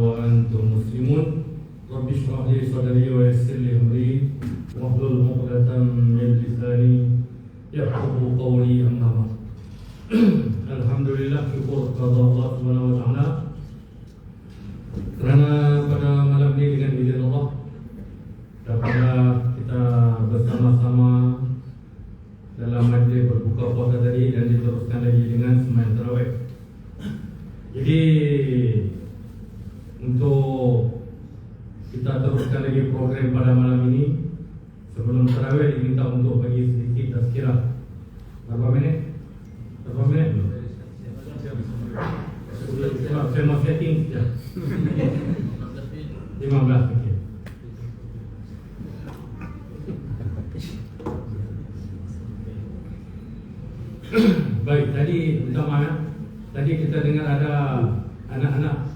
وأنتم مسلمون. رب اشرح لي صدري ويسر لي أمري. واحلل عقدة من لساني يحفظ قولي أما الحمد لله شكر قضاء الله سبحانه وتعالى. Karena pada malam ini dengan izin Allah, dapatlah kita bersama-sama Baik, tadi minta. Tadi kita dengar ada anak-anak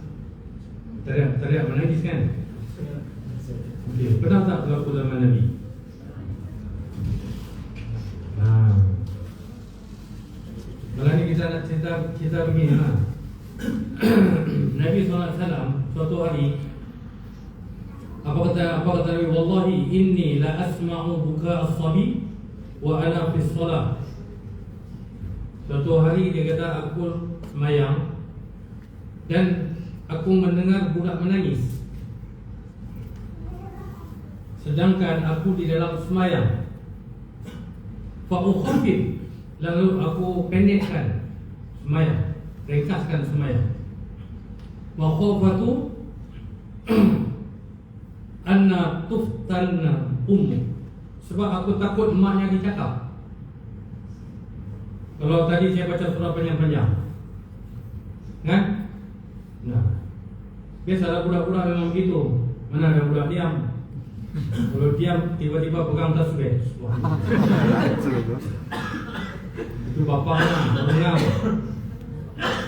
teriak-teriak menangis kan? Okey, pernah tak berlaku zaman Nabi? Nah. Malam ni kita nak cerita cerita begini ha. Nabi SAW suatu hari apa kata apa kata Nabi wallahi inni la asma'u buka as-sabi wa ana fi shalah Suatu hari dia kata aku semayang Dan aku mendengar budak menangis Sedangkan aku di dalam semayang. Fa'ukhafid Lalu aku pendekkan semayang Ringkaskan semayang. Wa khawfatu Anna tuftanna ummu. Sebab aku takut emaknya dicakap kalau tadi saya baca surah panjang-panjang. Kan? Nah. Biasalah budak-budak memang begitu. Mana ada budak diam Kalau diam tiba-tiba pegang tasbih Itu bapa lah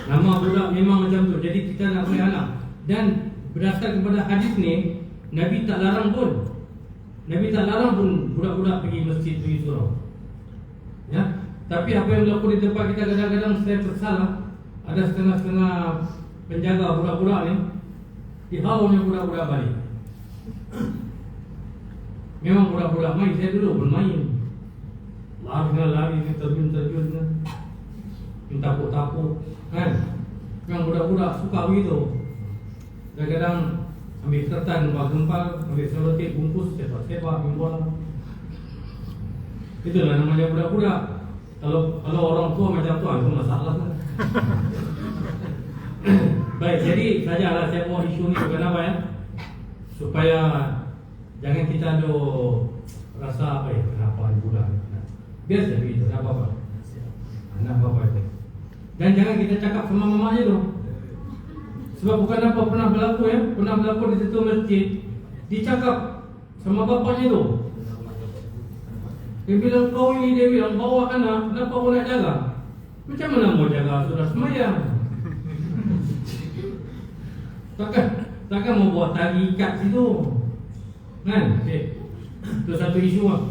Nama budak memang macam tu. Jadi kita nak beri anak Dan berdasarkan kepada hadis ni Nabi tak larang pun. Nabi tak larang pun budak-budak pergi masjid pergi surau. Ya, tapi apa yang berlaku di tempat kita kadang-kadang saya tersalah Ada setengah-setengah penjaga budak-budak ni Dihaunya budak-budak balik Memang budak-budak main, saya dulu pun main. Lari dengan lari, terjun-terjun kan Takut-takut kan? Memang budak-budak suka begitu. Kadang-kadang ambil kertas, gempal-gempal Ambil selotip, bungkus, sepak-sepak, bimbol Itulah namanya budak-budak. Kalau kalau orang tua macam tu itu masalah kan. Baik, jadi sajalah saya mau isu ni kenapa ya? Supaya jangan kita ada rasa apa ya, kenapa dah. Biasa begitu, tak apa-apa. Anak apa itu. Dan jangan kita cakap sama mamanya tu. Sebab bukan apa pernah berlaku ya, pernah berlaku di situ masjid dicakap sama bapaknya tu. Dia bilang kau ini dia bilang bawa anak Kenapa kau nak jaga Macam mana mau jaga sudah semayang Takkan Takkan mau buat tali ikat situ Kan okay. Itu satu isu lah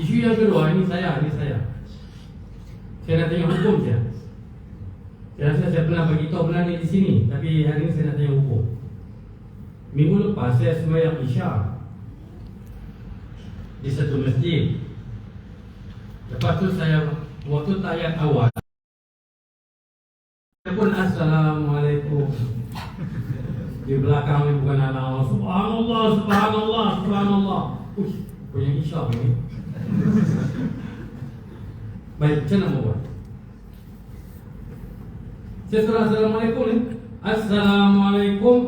Isu yang kedua Ini saya Ini saya Saya nak tanya hukum saya Saya rasa saya pernah beritahu Pernah ni di sini Tapi hari ini saya nak tanya hukum Minggu lepas saya semayang isyak di satu masjid. Lepas tu saya waktu tayat awal. Saya pun assalamualaikum. Di belakang ni bukan anak Allah. Subhanallah, subhanallah, subhanallah. Uish, punya isyak ini. Baik, macam mana buat? Saya assalamualaikum ni. Assalamualaikum,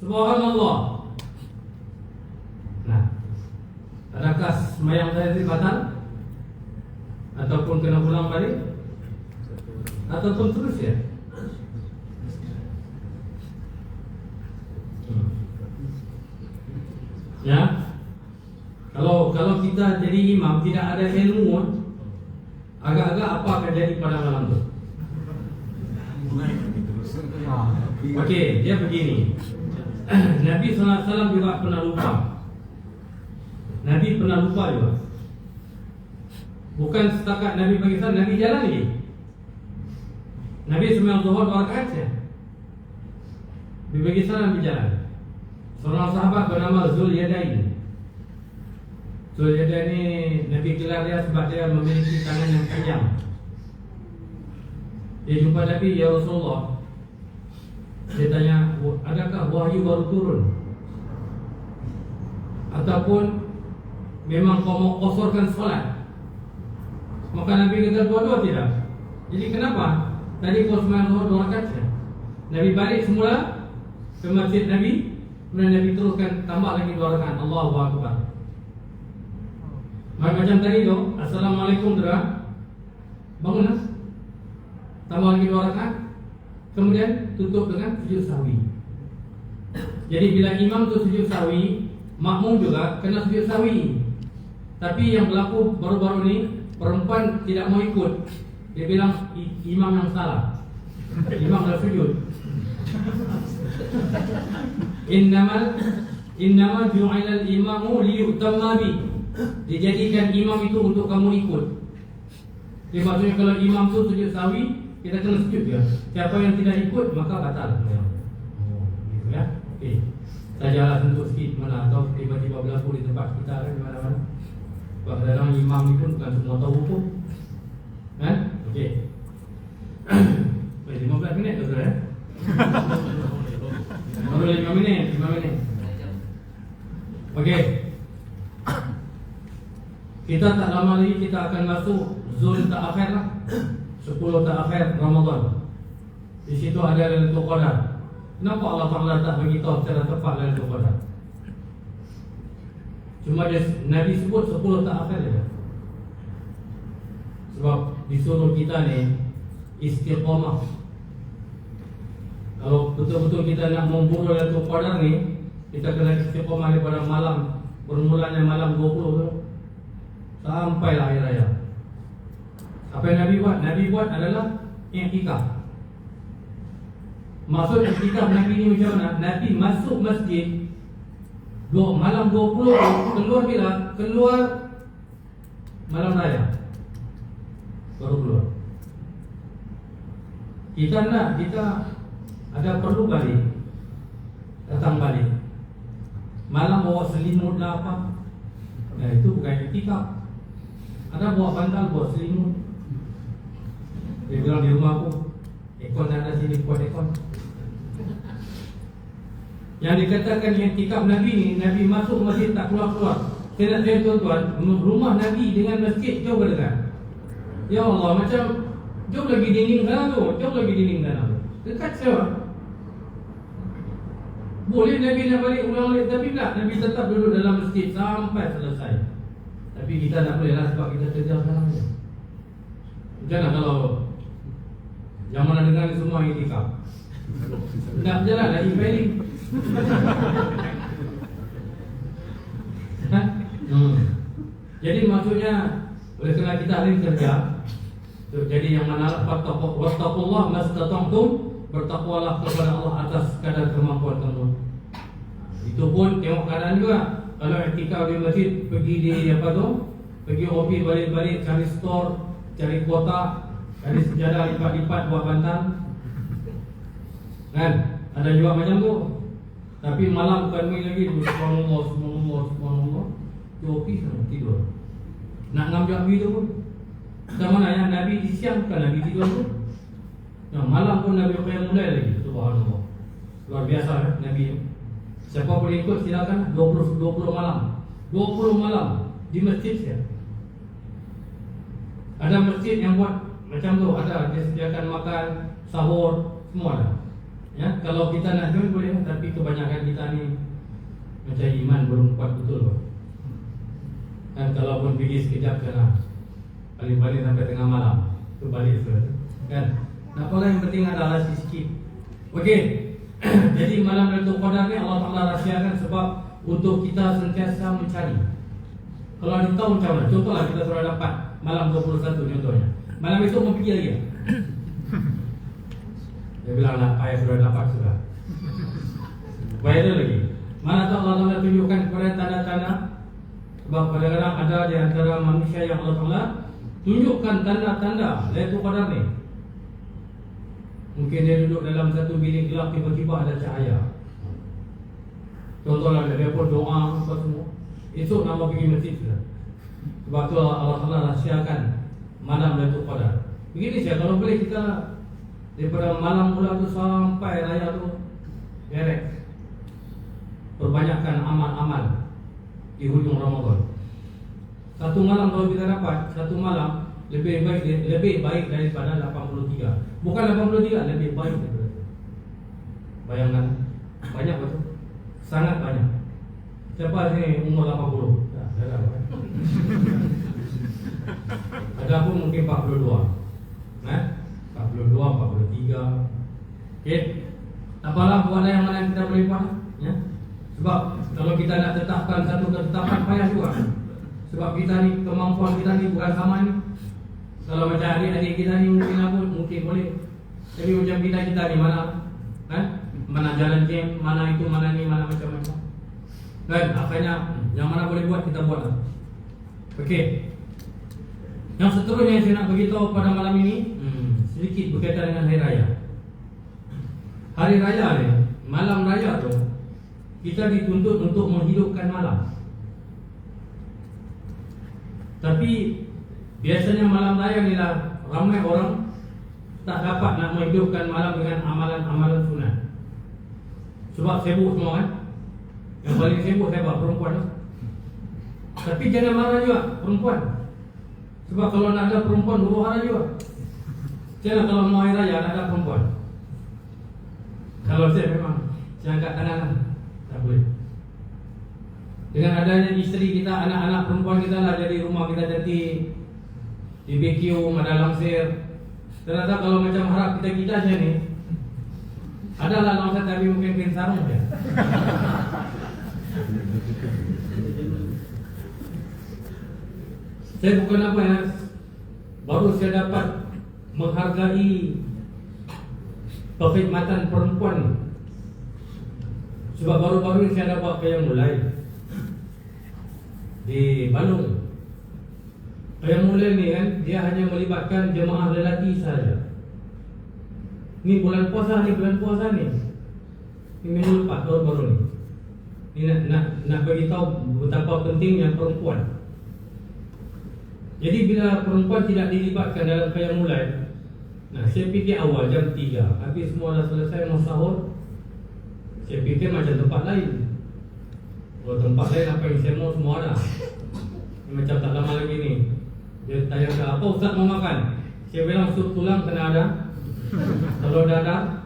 subhanallah. Nah, Adakah semayang saya ini batal? Ataupun kena pulang balik? Ataupun terus ya? Hmm. Ya? Kalau kalau kita jadi imam Tidak ada ilmu Agak-agak apa akan jadi pada malam itu? Okey, dia begini. Nabi SAW juga pernah lupa. Nabi pernah lupa juga. Bukan setakat Nabi bagi salam Nabi jalan lagi. Nabi sembilan zuhur dua rakaat saja. Berbagi salam berjalan Seorang sahabat bernama Zul Yadain Zul Yadain ni Nabi gelar dia sebab dia memiliki tangan yang panjang. Dia jumpa Nabi Ya Rasulullah. Dia tanya Adakah wahyu baru turun? Ataupun Memang kau mau kosorkan solat? Maka Nabi kata dua-dua tidak. Jadi kenapa? Tadi kau zuhur dua rakaat. Saja Nabi balik semula Ke masjid Nabi Kemudian Nabi teruskan tambah lagi dua rakaat. Allahu Akbar. Macam tadi tu, Assalamualaikum dera. Bangunlah. Tambah lagi dua rakaat. Kemudian tutup dengan sujud sahwi. Jadi bila imam tu sujud sahwi, makmum juga kena sujud sahwi. Tapi yang berlaku baru-baru ni perempuan tidak mau ikut. Dia bilang imam yang salah. Imam dah sujud. Innamal Innama ju'ilal imamu liyutamma bi. Dijadikan imam itu untuk kamu ikut. Jadi maksudnya kalau imam tu sujud sawi Kita kena sujud dia. Siapa yang tidak ikut maka batal. Oh, gitu ya. Okey. Sajalah sentuh sikit mana Atau tiba-tiba berlaku di tempat kita kan di mana-mana. Sebab kadang imam itu bukan semua tahu hukum Kan? Okey. Baik, 15 minit tu ya Baru lima minit, lima minit. Okey. Kita tak lama lagi kita akan masuk zon terakhir lah. 10 terakhir Ramadan. Di situ ada Lailatul Qadar. Kenapa Allah Taala tak bagi tahu secara tepat Lailatul Qadar? Cuma dia Nabi sebut 10 terakhir saja. Sebab disuruh kita ni istiqamah kalau betul-betul kita nak memburu Lailatul Qadar ni Kita kena istiqomah daripada malam Bermulanya malam 20 tu Sampai lah akhir raya Apa yang Nabi buat? Nabi buat adalah Iktikaf Maksud iktikaf Nabi ni macam mana? Nabi masuk masjid dua, Malam 20 Keluar bila? Keluar Malam raya Baru keluar Kita nak Kita ada perlu balik Datang balik Malam bawa selimut lah apa? Nah itu bukan etika Ada bawa bantal bawa selimut. Dia bilang di rumah aku Ekon ada sini buat ekon Yang dikatakan etika Nabi ni Nabi masuk masjid tak keluar-keluar. Nak tanya tuan-tuan Rumah Nabi dengan masjid jauh berdekat Ya Allah macam Jauh lagi dinding sana tu Jauh lagi dinding sana. Dekat siapa boleh Nabi nak balik ulang balik Tapi tak. Nabi tetap duduk dalam masjid Sampai selesai. Tapi kita tak boleh lah Sebab kita kerja sekarang je Macam kalau Yang mana dengar ni semua itikaf? Tak berjalan lah E-filing hmm. Jadi maksudnya Oleh kerana kita hari kerja Jadi yang mana? Wattaqullah mastata'tum bertakwalah kepada Allah atas kadar kemampuan kamu. Itu pun tengok keadaan juga. Kalau etika di masjid pergi di apa tu? Pergi opi balik-balik cari store, cari kuota, cari sejadah lipat-lipat buat bantal. Kan? Ada juga macam tu. Tapi malam bukan main lagi Subhanallah, Subhanallah, Subhanallah Di opi sana, tidur Nak ngambil api tu pun Macam mana yang Nabi di siang kan Nabi tidur tu Nah, malam pun Nabi Qiyam mulai lagi Subhanallah. Luar biasa ya, Nabi. Siapa boleh ikut silakan 20, 20 malam. 20 malam Di masjid ya Ada masjid yang buat Macam tu ada. Dia sediakan makan Sahur Semua ada. Ya, kalau kita nak join boleh Tapi kebanyakan kita ni Macam iman belum kuat betul Dan kalau pun pergi sekejap kena Paling-paling sampai tengah malam Itu balik Kan Apalah yang penting adalah sikit. Okey. Jadi malam Lailatul Qadar ni Allah Taala rahsiakan sebab untuk kita sentiasa mencari. Kalau ada tahu macam mana? Contohlah kita sudah dapat malam 21 contohnya. Malam itu mau pergi lagi. Dia bilang lah, ayah sudah dapat sudah. Bayar lagi. Mana tahu Allah Taala tunjukkan kepada tanda-tanda sebab kadang-kadang ada di antara manusia yang Allah Taala tunjukkan tanda-tanda Lailatul Qadar ni Mungkin dia duduk dalam satu bilik gelap tiba-tiba ada cahaya. Contohnya dia pun doa apa semua. Esok nama pergi masjid sudah. Sebab tu Allah Taala rahsiakan malam Lailatul Qadar. Begini saya kalau boleh kita daripada malam mula tu sampai raya tu beres. Perbanyakkan amal-amal di hujung Ramadan. Satu malam kalau kita dapat satu malam lebih baik lebih baik daripada 83. Bukan 83, lebih baik daripada. Bayangkan banyak betul. Sangat banyak. Siapa sini umur 80? Tak, ada apa. Ada pun mungkin 42. Eh? 42, 43. Okey. Apalah buat yang mana yang kita boleh buat, ya? Sebab kalau kita nak tetapkan satu ketetapan payah juga. Sebab kita ni kemampuan kita ni bukan sama ni. Kalau macam adik-adik kita ni mungkin apa mungkin boleh. Tapi macam kita kita ni mana kan? Mana jalan jam, mana itu, mana ni, mana macam-macam. Kan? Akhirnya yang mana boleh buat kita buat. Okey. Yang seterusnya yang saya nak beritahu pada malam ini hmm, sedikit berkaitan dengan hari raya. Hari raya ni, malam raya tu kita dituntut untuk menghidupkan malam. Tapi biasanya malam raya ni lah ramai orang tak dapat nak menghidupkan malam dengan amalan-amalan sunat. Sebab sibuk semua kan. Yang paling sibuk siapa? Perempuan. Tapi jangan marah juga perempuan. Sebab kalau nak ada perempuan huru hara juga. Jangan kalau mau hari raya nak ada perempuan. Kalau saya memang saya angkat tangan lah. Tak boleh. Dengan adanya isteri kita, anak-anak perempuan kita lah jadi rumah kita jadi BBQ, ada langsir. Ternyata kalau macam harap kita kita saja ni, adalah langsir tapi mungkin kain sarung ya. saya bukan apa ya, baru saya dapat menghargai perkhidmatan perempuan ni. Sebab baru-baru ini saya dapat yang mulai di Bandung. Mulai ni kan dia hanya melibatkan jemaah lelaki saja. Ni bulan puasa ni bulan puasa ni. Ini minggu lepas tahun baru ni. Ini nak nak nak bagi tahu betapa pentingnya perempuan. Jadi bila perempuan tidak dilibatkan dalam kaya mulai Nah, saya fikir awal jam 3 Habis semua dah selesai mau sahur Saya fikir macam tempat lain kalau tempat lain apa yang saya mau semua ada Macam tak lama lagi ni Dia tanya ke apa Ustaz mau makan? Saya bilang sup tulang kena ada. Telur dadar.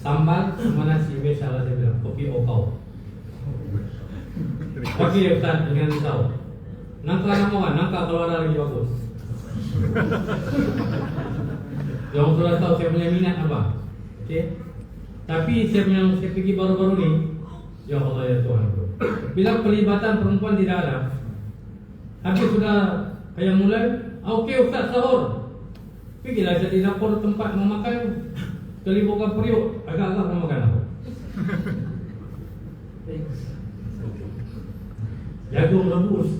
Sambal sama nasi. Biasa lah saya bilang. Kopi okau Okey Ustaz dengan risau. Nangka nama kan Nangka kalau ada lagi bagus. Jangan sudah tahu saya punya minat apa? Okey. Tapi saya punya Saya pergi baru-baru ni Ya Allah ya Tuhan Bila pelibatan perempuan tidak ada Habis sudah Kayak mulai. Ah, Okey Ustaz sahur. Pergilah jadi dapur tempat memakan. Kelibukan periuk Agak-agak memakan apa Jagung rebus.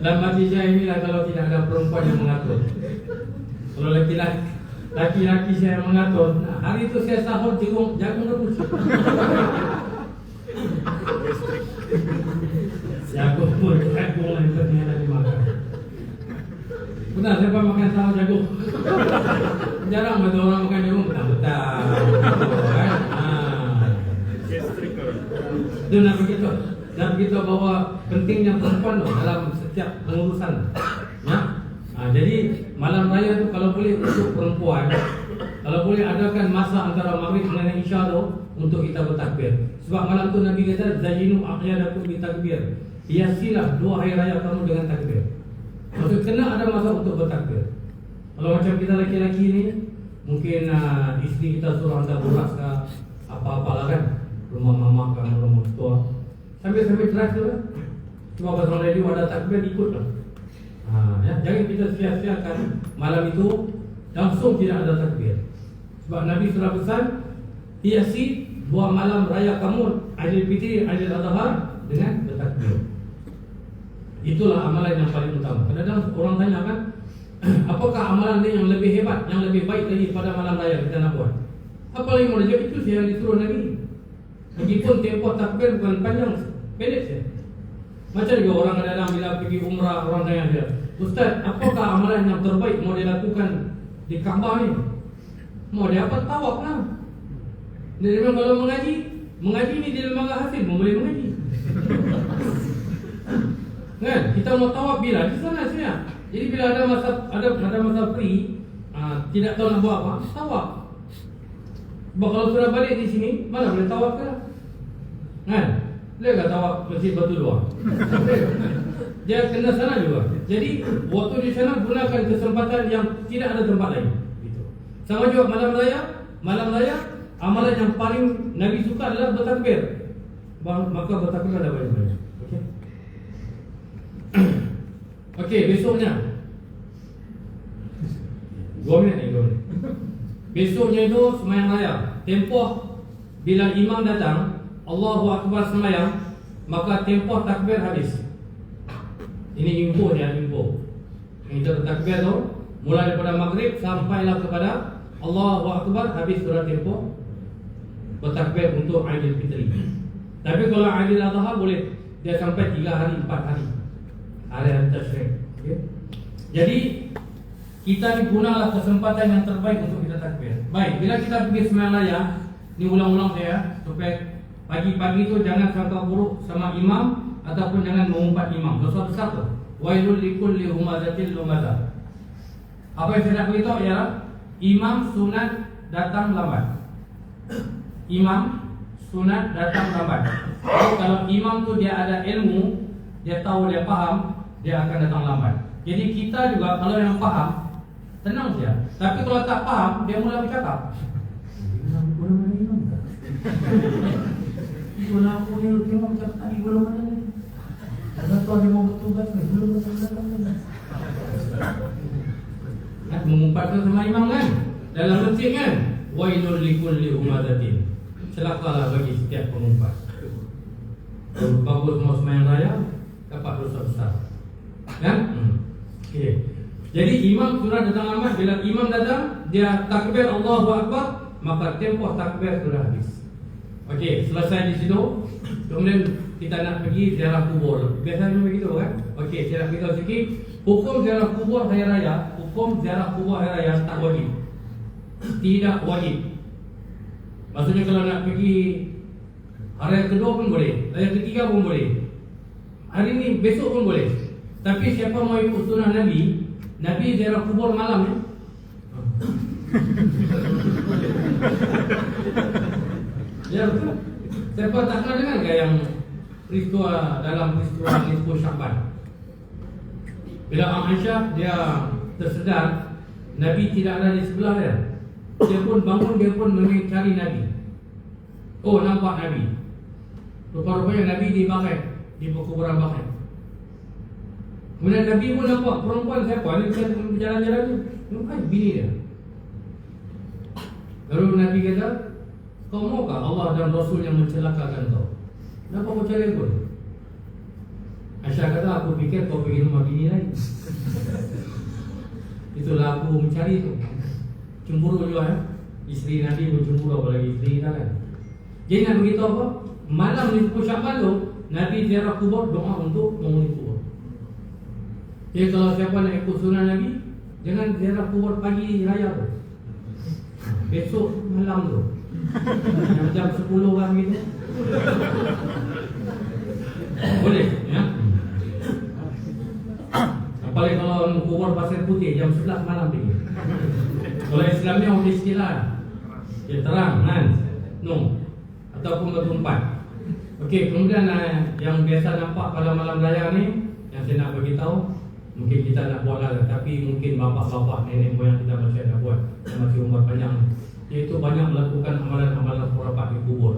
Dalam hati saya inilah Kalau tidak ada perempuan yang mengatur. Kalau laki-laki Laki-laki saya mengatur nah, Hari itu saya sahur jagung Jagung rebus Pun Jagung yang ternyata dimakan Benar siapa makan sahur jagung? Jarang betul orang makan jagung. Betul-betul kan? Itu nak begitu Dan begitu bahwa Pentingnya perempuan dalam setiap pengurusan. Ya? Ha, jadi malam raya tu kalau boleh untuk perempuan Kalau boleh adakan masa antara maghrib dengan isya tu Untuk kita bertakbir. Sebab malam tu Nabi kata Zajinu aqyadakum bitakbir Hiasilah dua hari raya kamu dengan takbir. Maksud kena ada masa untuk bertakbir. Kalau macam kita laki-laki ni Mungkin uh, isteri kita suruh hantar borak ke Apa-apa lah kan. Rumah mama kan, rumah tua. Sambil-sambil teras tu kan Cuma pasal radio ada takbir ikut lah. Ha, ya, jangan kita sia-siakan malam itu langsung tidak ada takbir. Sebab Nabi sudah pesan hiasi dua malam raya kamu Aidil Fitri, Aidil Adha dengan bertakbir. Itulah amalan yang paling utama. Kadang-kadang orang tanya kan, Apakah amalan ni yang lebih hebat, yang lebih baik lagi pada malam raya kita nak buat? Apa lagi mau jawab itu saya disuruh Nabi. Meskipun tempoh takbir bukan panjang, pendek saja. Macam juga orang kadang bila pergi umrah orang tanya dia, Ustaz, apakah amalan yang terbaik mau dilakukan di Kaabah ni? Mau dia apa? Tawaf lah. Bilang kalau mengaji, mengaji ni di lembaga hasil, boleh mengaji. Kan? Kita mau tawaf bila? Di sana saja. Jadi bila ada masa ada ada masa free, uh, tidak tahu nak buat apa, tawaf. Sebab kalau sudah balik di sini, mana boleh tawaf kan? Kan? Boleh tak tawaf masjid batu dua? Dia kena sana juga. Jadi waktu di sana gunakan kesempatan yang tidak ada tempat lain. Gitu. Sama juga malam raya, malam raya amalan yang paling Nabi suka adalah bertakbir. Maka bertakbir ada banyak-banyak. Okey. Besoknya. Dua minit ni, dua minit. Besoknya itu semayang raya. Tempoh bila imam datang, Allahu Akbar semayang, maka tempoh takbir habis. Ini info dia, info. Yang takbir tu, mulai daripada maghrib sampailah kepada Allahu Akbar habis surat tempoh bertakbir untuk Aidil Fitri. Tapi kalau Aidil Adha boleh dia sampai 3 hari, 4 hari. Hari Tashrik. Okay? Jadi kita digunalah kesempatan yang terbaik untuk kita takbir. Baik, bila kita pergi sembahyang raya, ni ulang-ulang saya supaya pagi-pagi tu jangan sangka buruk sama imam ataupun jangan mengumpat imam. Dosa besar tu. Wailul likulli humazatil lumaza. Apa yang saya nak beritahu ialah imam sunat datang lambat. Imam sunat datang lambat. Jadi kalau imam tu dia ada ilmu, dia tahu dia faham, dia akan datang lambat. Jadi kita juga kalau yang faham Tenang saja. Tapi kalau tak faham, dia mula bercakap. Ibu aku yang tengok cakap tadi belum ada ni. Ada tuan dia mau bertugas ni belum datang datang. Nak mengumpatkan sama imam kan? Dalam masjid kan? Wailul likulli umadatin. Celakalah bagi setiap pengumpat. Bagus mau semayang raya, dapat dosa besar. Kan? Hmm. Okay. Jadi imam sudah datang lambat Bila imam datang Dia takbir Allahu Akbar Maka tempoh takbir sudah habis. Okey, selesai di situ. Kemudian kita nak pergi ziarah kubur. Biasanya begitu kan? Okey, saya nak beritahu sikit. Hukum ziarah kubur hari raya Hukum ziarah kubur hari raya tak wajib. Tidak wajib. Maksudnya kalau nak pergi Hari yang kedua pun boleh Hari yang ketiga pun boleh. Hari ini besok pun boleh Tapi siapa mau ikut sunnah Nabi Nabi ziarah kubur malam ya. ya betul. Siapa tak pernah dengar ke yang peristiwa dalam peristiwa Nisfu Syaban? Bila Aisyah dia tersedar Nabi tidak ada di sebelah dia. Dia pun bangun, dia pun mencari Nabi. Oh, nampak Nabi. Rupa-rupanya Nabi di Bakir, di kuburan Bakir. Kemudian Nabi pun nampak perempuan siapa ni bisa berjalan-jalan tu. Nampak bini dia. Lalu Nabi kata, kau maukah Allah dan Rasul yang mencelakakan kau? Kenapa kau cari pun? Aisyah kata, aku fikir kau pergi rumah bini lain. Itulah aku mencari tu. Cemburu juga ya. Isteri Nabi pun cemburu apalagi isteri kita kan. Jadi nak beritahu apa? Malam ni Syaban tu, Nabi ziarah kubur doa untuk menghuni kubur. Jadi kalau siapa nak ikut sunnah Nabi Jangan ziarah kubur pagi raya tu. Besok malam tu. Jam 10 kan gitu. Boleh ya? Apalagi kalau kubur pasir putih Jam 11 malam pergi Kalau Islam ni orang istilah Dia terang kan? No. Ataupun bertumpat. Okey, kemudian uh, yang biasa nampak pada malam raya ni Yang saya nak beritahu Mungkin kita nak buat lah Tapi mungkin bapak-bapak, nenek moyang kita masih nak buat? Yang masih umur panjang Iaitu banyak melakukan amalan-amalan khurafat di kubur.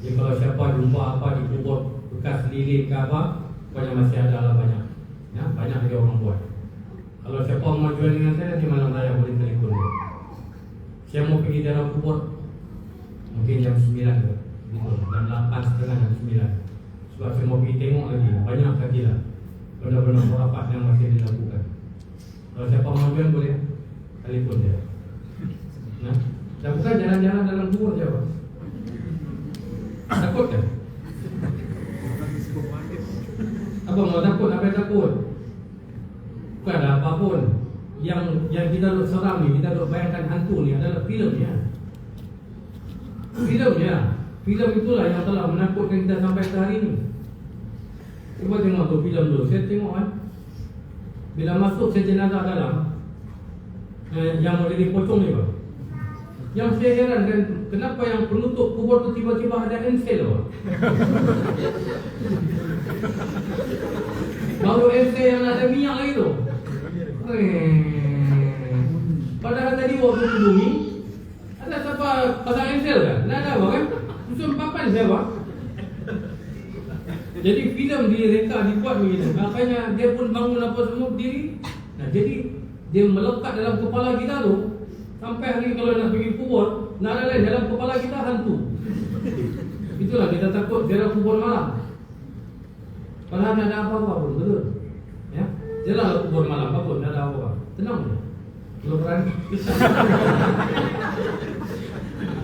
Jadi kalau siapa jumpa apa di kubur Bekas lilin ke apa Banyak masih ada lah banyak. Ya, Banyak lagi orang buat. Kalau siapa mau jual dengan saya Nanti malam raya boleh telefon Saya mau pergi dalam kubur Mungkin jam 9 ke. Gitu. Jam 8 setengah jam 9 Sebab saya mau pergi tengok lagi Banyak lagi lah benar-benar merapat yang masih dilakukan. Kalau siapa majuan boleh telefon dia. Nah, dan bukan jalan-jalan dalam kubur je apa. Takut kan? Apa mau takut? Apa yang takut? Bukan ada apapun yang yang kita duk seram ni, kita duk bayangkan hantu ni adalah filmnya. Filmnya. Filem itulah yang telah menakutkan kita sampai ke hari ini. Cuba tengok tu filem tu. Saya tengok kan. Bila masuk saya jenazah dalam eh, yang boleh dipotong ni Pak. Yang saya heran kan kenapa yang penutup kubur tu tiba-tiba ada ensel Pak. Baru ensel yang ada minyak lagi tu. Eh, Padahal tadi waktu ke bumi ada siapa pasang ensel kan? Tak ada apa kan? Susun papan siapa? Jadi filem direka dibuat begitu. Makanya dia pun bangun apa semua berdiri. Nah, jadi dia melekat dalam kepala kita tu sampai hari kalau nak pergi kubur, nak ada lain dalam kepala kita hantu. Itulah kita takut ziarah kubur malam. Padahal tak ada apa-apa pun, betul? Ya? Jalan kubur malam apa pun, tak ada apa-apa. Tenang je. Kalau berani.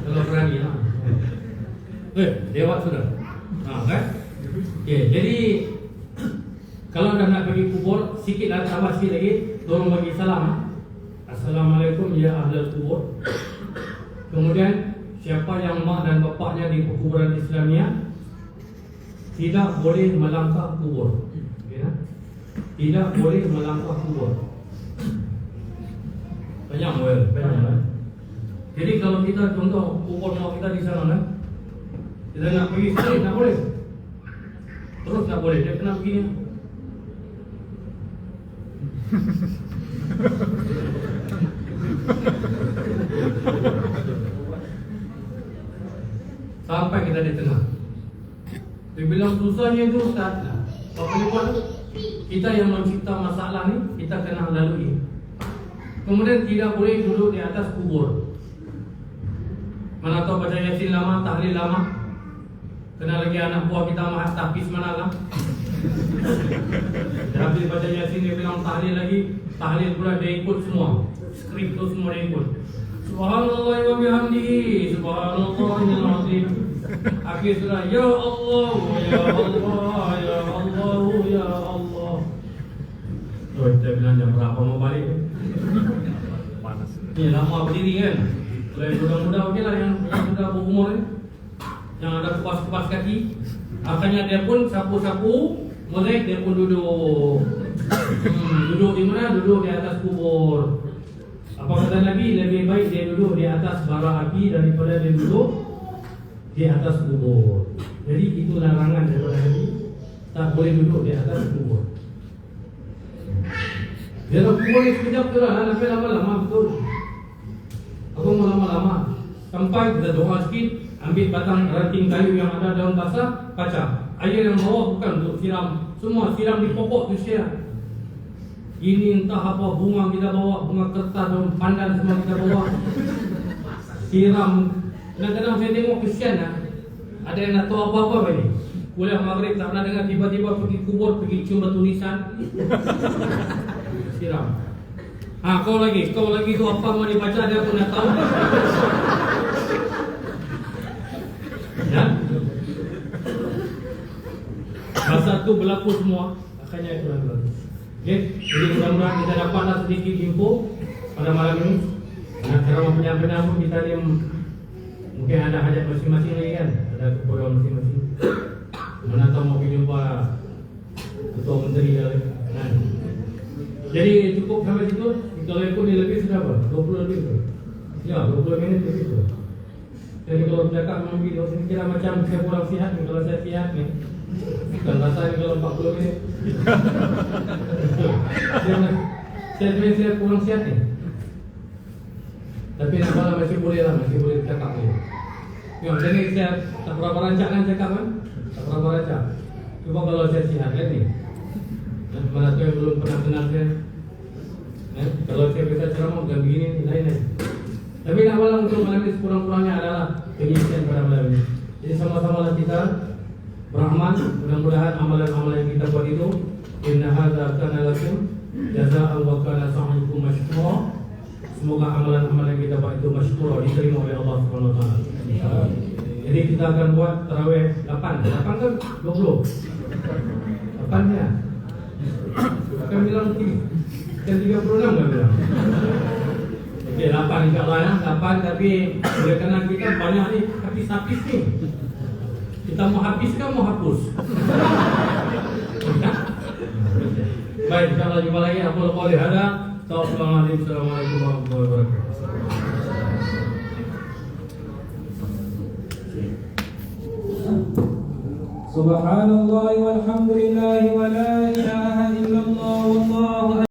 Kalau berani lah. Eh, lewat sudah. Ha, kan? Okay, jadi kalau dah nak pergi kubur, sikit lagi tambah sikit lagi, tolong bagi salam. ha? Assalamualaikum ya ahli kubur. Kemudian siapa yang mak dan bapaknya di kuburan Islamia tidak boleh melangkah kubur. Ya? Tidak boleh melangkah kubur. Banyak well, banyak. Well. Jadi kalau kita contoh kubur mak kita di sana kan, kita nak pergi tak boleh. Terus tak boleh, dia kena begini. Sampai kita di tengah. Dia bilang susahnya itu Ustaz. Apa boleh buat? Kita yang mencipta masalah ni, kita kena lalui. Kemudian tidak boleh duduk di atas kubur. Mana tahu baca yasin lama, tahlil lama. Kena lagi anak buah kita mahas tapis mana lah. Habis baca yasin dia bilang tahlil lagi, tahlil pula dia ikut semua. Skrip tu semua dia ikut. Subhanallah wa bihamdihi, subhanallahil azim. Akhir surah ya Allah, ya Allah, ya Allah, ya Allah. Oh, kita bilang jam berapa mau balik? Panas. Ni lama berdiri kan. Kalau yang muda-muda okey lah yang, sudah berumur ni. Yang ada kupas-kupas kaki. Akhirnya dia pun sapu-sapu, molek dia pun duduk. Hmm, duduk di mana? Duduk di atas kubur. Apa kata Nabi? Lebih baik dia duduk di atas bara api daripada dia duduk di atas kubur. Jadi itu larangan daripada Nabi. Tak boleh duduk di atas kubur. Dia nak kubur sekejap tu lah, nak lama-lama betul. Apa mau lama-lama? Sampai kita doa sikit, ambil batang ranting kayu yang ada daun basah, kaca. Air yang bawah bukan untuk siram. Semua siram di pokok tu sia. Ini entah apa bunga kita bawa, bunga kertas daun pandan semua kita bawa. Siram. Kadang-kadang saya tengok kesian lah. Ada yang nak tahu apa-apa ni. Kuliah maghrib tak pernah dengar tiba-tiba pergi kubur, pergi cium batu nisan. Siram. Ha, kau lagi, kau lagi tu apa mau dibaca dia pun nak tahu. ya? Tu berlaku semua, akhirnya itu yang berlaku. Okay? Jadi mudah-mudahan kita dapatlah sedikit info pada malam ini. Nak ceramah penyampaian pun kita dia mungkin ada hajat masing-masing lagi kan, ada keperluan masing-masing. Mana tahu mau jumpa ketua menteri kan. Jadi cukup sampai situ. Kalau ikut ni lebih sudah apa? 20 lebih. Ya, 20 minit lebih tu. Jadi kalau memang video saya kira macam saya kurang sihat ni kalau saya sihat ni. Dan rasanya kalau 40 minit. saya, saya sebenarnya saya kurang sihat ni. Tapi nak malam masih boleh lah, masih boleh cakap ni. Ya, jadi saya tak berapa rancak kan cakap kan? Tak berapa rancak. Cuba kalau saya sihat kan ni. Mana tu yang belum pernah kenal saya eh, Kalau saya bisa ceramah bukan begini lain lain Tapi nak malam untuk malam ini sekurang-kurangnya adalah Pengisian pada malam ini Jadi sama-sama lah kita Beramal Mudah-mudahan amalan-amalan kita buat itu Inna hadha kana lakum Jazaan wa kana sa'yukum mashkura. Semoga amalan-amalan kita buat itu masykur diterima oleh Allah Subhanahu wa taala. Jadi kita akan buat tarawih 8. 8 kan 20. 8 ya. Akan bilang tiga. Kan 36 kan bilang. Okey, 8 insyaAllah ya. 8 tapi oleh kerana kita banyak ni habis-habis ni. Kita mau habiskan mau hapus. Ya? Baik, insyaAllah jumpa lagi. Aku lupa oleh ada. Assalamualaikum warahmatullahi wabarakatuh. سبحان الله والحمد لله ولا إله إلا الله والله